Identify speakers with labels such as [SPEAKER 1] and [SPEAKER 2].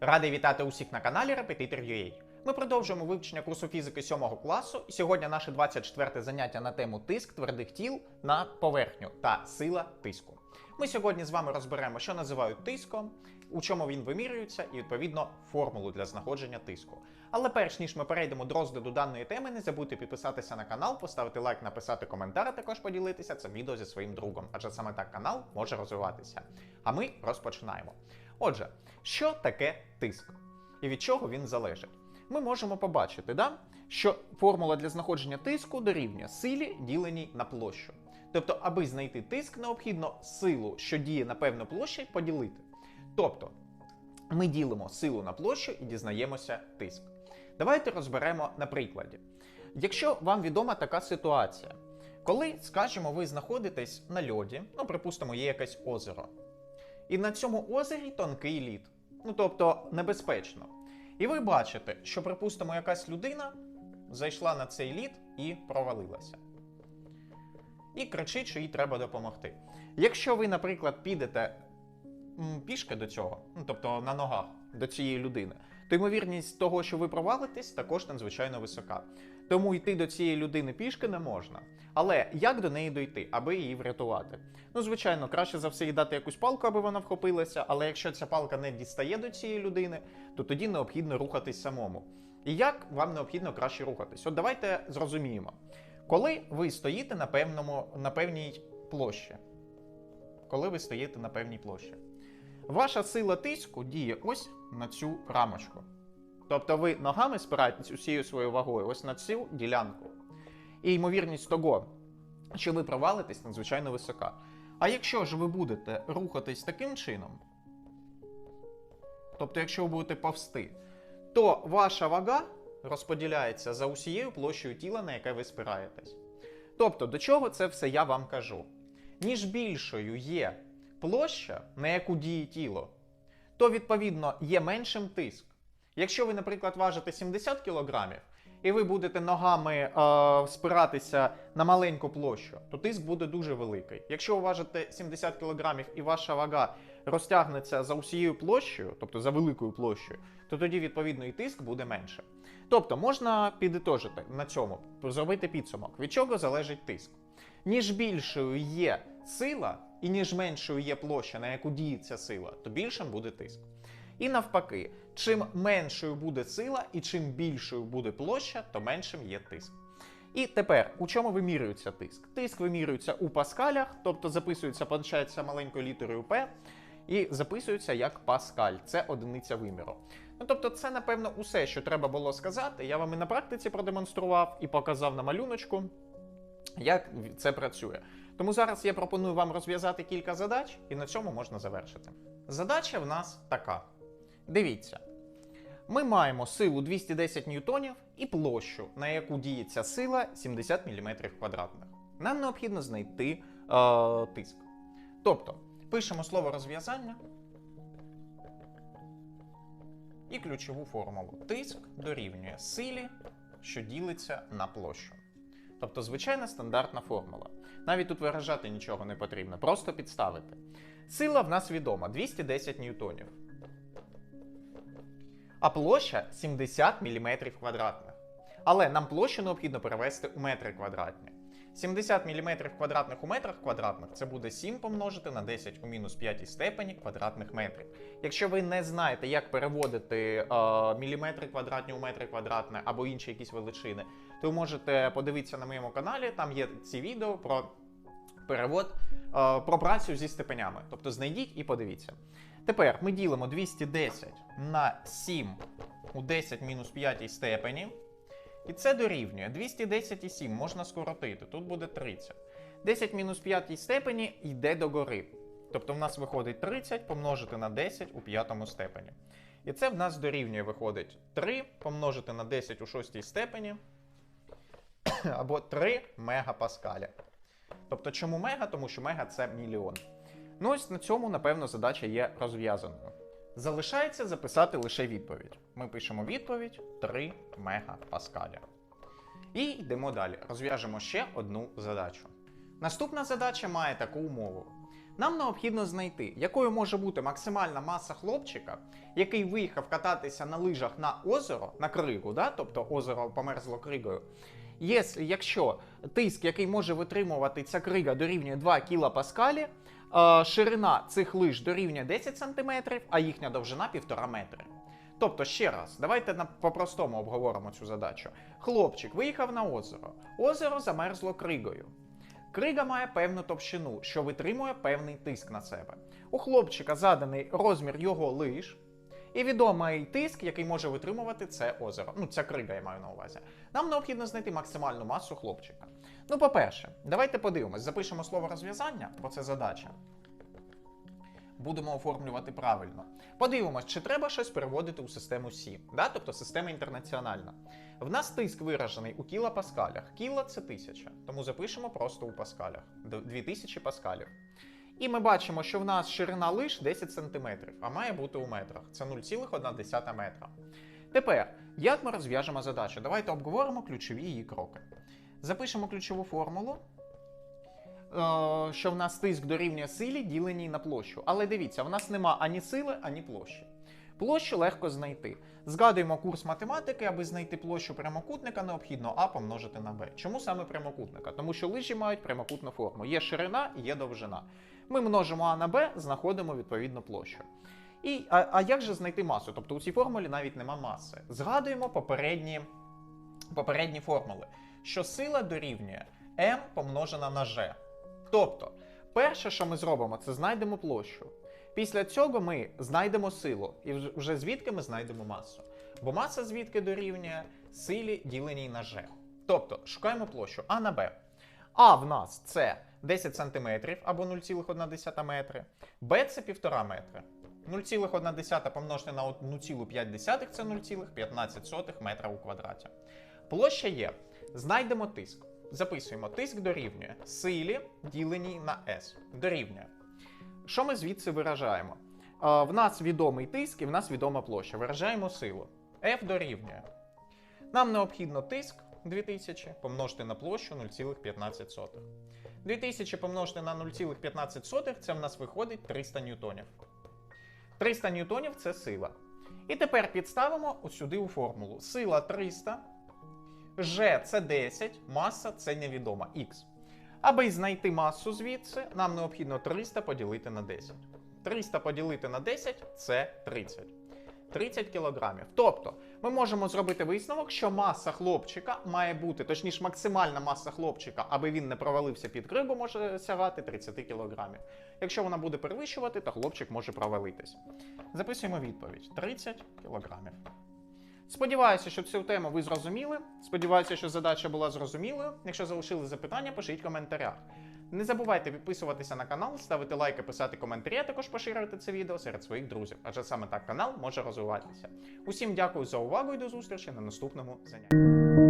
[SPEAKER 1] Радий вітати усіх на каналі Repetitor.ua. Ми продовжуємо вивчення курсу фізики 7 класу, і сьогодні наше 24 заняття на тему тиск твердих тіл на поверхню та сила тиску. Ми сьогодні з вами розберемо, що називають тиском, у чому він вимірюється, і відповідно формулу для знаходження тиску. Але перш ніж ми перейдемо до розгляду даної теми, не забудьте підписатися на канал, поставити лайк, написати коментар, а також поділитися цим відео зі своїм другом, адже саме так канал може розвиватися. А ми розпочинаємо. Отже, що таке тиск і від чого він залежить? Ми можемо побачити, да? що формула для знаходження тиску дорівнює силі, діленій на площу. Тобто, аби знайти тиск, необхідно силу, що діє на певну площу, поділити. Тобто, ми ділимо силу на площу і дізнаємося тиск. Давайте розберемо на прикладі. Якщо вам відома така ситуація, коли, скажімо, ви знаходитесь на льоді, ну, припустимо, є якесь озеро, і на цьому озері тонкий лід, ну тобто небезпечно. І ви бачите, що, припустимо, якась людина зайшла на цей лід і провалилася. І кричить, що їй треба допомогти. Якщо ви, наприклад, підете пішки до цього, ну тобто на ногах до цієї людини, то ймовірність того, що ви провалитесь, також надзвичайно висока. Тому йти до цієї людини пішки не можна. Але як до неї дойти, аби її врятувати? Ну, звичайно, краще за все їй дати якусь палку, аби вона вхопилася, але якщо ця палка не дістає до цієї людини, то тоді необхідно рухатись самому. І як вам необхідно краще рухатись? От давайте зрозуміємо. Коли ви стоїте на, певному, на певній площі, коли ви стоїте на певній площі, ваша сила тиску діє ось на цю рамочку. Тобто ви ногами спираєтесь усією своєю вагою ось на цю ділянку. І ймовірність того, що ви провалитесь, надзвичайно висока. А якщо ж ви будете рухатись таким чином, тобто, якщо ви будете повсти, то ваша вага розподіляється за усією площею тіла, на яке ви спираєтесь. Тобто, до чого це все я вам кажу? Ніж більшою є площа, на яку діє тіло, то відповідно є меншим тиск. Якщо ви, наприклад, важите 70 кг, і ви будете ногами е, спиратися на маленьку площу, то тиск буде дуже великий. Якщо ви важите 70 кг і ваша вага розтягнеться за усією площею, тобто за великою площею, то тоді відповідно і тиск буде менше. Тобто можна підітожити на цьому, зробити підсумок, від чого залежить тиск. Ніж більшою є сила, і ніж меншою є площа, на яку діє ця сила, то більшим буде тиск. І навпаки, чим меншою буде сила і чим більшою буде площа, то меншим є тиск. І тепер у чому вимірюється тиск? Тиск вимірюється у паскалях, тобто записується, позначається маленькою літерою П, і записується як паскаль. Це одиниця виміру. Ну тобто, це, напевно, усе, що треба було сказати. Я вам і на практиці продемонстрував і показав на малюночку, як це працює. Тому зараз я пропоную вам розв'язати кілька задач, і на цьому можна завершити. Задача в нас така. Дивіться. Ми маємо силу 210 ньютонів і площу, на яку діє ця сила 70 мм квадратних. Нам необхідно знайти е, тиск. Тобто, пишемо слово розв'язання і ключову формулу. Тиск дорівнює силі, що ділиться на площу. Тобто, звичайна стандартна формула. Навіть тут виражати нічого не потрібно, просто підставити. Сила в нас відома 210 ньютонів. А площа 70 мм квадратних. Але нам площу необхідно перевести у метри квадратні. 70 мм квадратних у метрах квадратних це буде 7 помножити на 10 у мінус 5 степені квадратних метрів. Якщо ви не знаєте, як переводити е, міліметри квадратні у метри квадратні або інші якісь величини, то ви можете подивитися на моєму каналі, там є ці відео про перевод, е, про працю зі степенями. Тобто знайдіть і подивіться. Тепер ми ділимо 210 на 7 у 10 мінус 5 степені. І це дорівнює 210 і 7 можна скоротити. Тут буде 30. 10 мінус 5 степені йде до гори. Тобто в нас виходить 30 помножити на 10 у п'ятому степені. І це в нас дорівнює виходить 3 помножити на 10 у шостій степені. Або 3 мегапаскаля. Тобто, чому мега? Тому що мега це мільйон. Ну ось на цьому, напевно, задача є розв'язаною. Залишається записати лише відповідь. Ми пишемо відповідь 3 мегапаскаля. І йдемо далі. Розв'яжемо ще одну задачу. Наступна задача має таку умову. Нам необхідно знайти, якою може бути максимальна маса хлопчика, який виїхав кататися на лижах на озеро, на кригу, да? тобто озеро померзло кригою. Якщо тиск, який може витримувати ця крига, дорівнює 2 кілопаскалі, е, ширина цих лиж дорівнює 10 см, а їхня довжина 1,5 метри. Тобто, ще раз, давайте по-простому обговоримо цю задачу. Хлопчик виїхав на озеро. Озеро замерзло кригою. Крига має певну товщину, що витримує певний тиск на себе. У хлопчика заданий розмір його лиж, і відомий тиск, який може витримувати це озеро. Ну, ця крига я маю на увазі. Нам необхідно знайти максимальну масу хлопчика. Ну, по-перше, давайте подивимось, запишемо слово розв'язання, бо це задача. Будемо оформлювати правильно. Подивимось, чи треба щось переводити у систему Сі, да? тобто система інтернаціональна. В нас тиск виражений у кілопаскалях. Кіло це тисяча, тому запишемо просто у паскалях. Д- 2000 паскалів. І ми бачимо, що в нас ширина лиш 10 см, а має бути у метрах. Це 0,1 метра. Тепер, як ми розв'яжемо задачу? Давайте обговоримо ключові її кроки. Запишемо ключову формулу, е, що в нас тиск дорівнює силі, діленій на площу. Але дивіться, в нас нема ані сили, ані площі. Площу легко знайти. Згадуємо курс математики, аби знайти площу прямокутника, необхідно А помножити на Б. Чому саме прямокутника? Тому що лижі мають прямокутну форму. Є ширина і є довжина. Ми множимо А на Б, знаходимо відповідну площу. І, а, а як же знайти масу? Тобто у цій формулі навіть нема маси. Згадуємо попередні, попередні формули, що сила дорівнює М помножена на G. Тобто, перше, що ми зробимо, це знайдемо площу. Після цього ми знайдемо силу, і вже звідки ми знайдемо масу. Бо маса звідки дорівнює силі діленій на G. Тобто, шукаємо площу А на Б. А в нас це 10 см або 0,1 метри. Б це 1,5 метри. 0,1 помножити на 1,5 це 0,15 метра у квадраті. Площа є. Знайдемо тиск. Записуємо, тиск дорівнює силі діленій на S. Дорівнює. Що ми звідси виражаємо? В нас відомий тиск і в нас відома площа. Виражаємо силу. F дорівнює. Нам необхідно тиск 2000 помножити на площу 0,15. 2000 помножити на 0,15 це в нас виходить 300 ньютонів. 300 ньютонів це сила. І тепер підставимо ось сюди у формулу. Сила 300, G це 10, маса це невідома Х. Аби знайти масу звідси, нам необхідно 300 поділити на 10. 300 поділити на 10 це 30. 30 кілограмів. Тобто, ми можемо зробити висновок, що маса хлопчика має бути, точніше, максимальна маса хлопчика, аби він не провалився під кригу, може сягати 30 кілограмів. Якщо вона буде перевищувати, то хлопчик може провалитись. Записуємо відповідь: 30 кілограмів. Сподіваюся, що цю тему ви зрозуміли. Сподіваюся, що задача була зрозумілою. Якщо залишили запитання, пишіть в коментарях. Не забувайте підписуватися на канал, ставити лайки, писати коментарі, а також поширювати це відео серед своїх друзів, адже саме так канал може розвиватися. Усім дякую за увагу і до зустрічі на наступному занятті.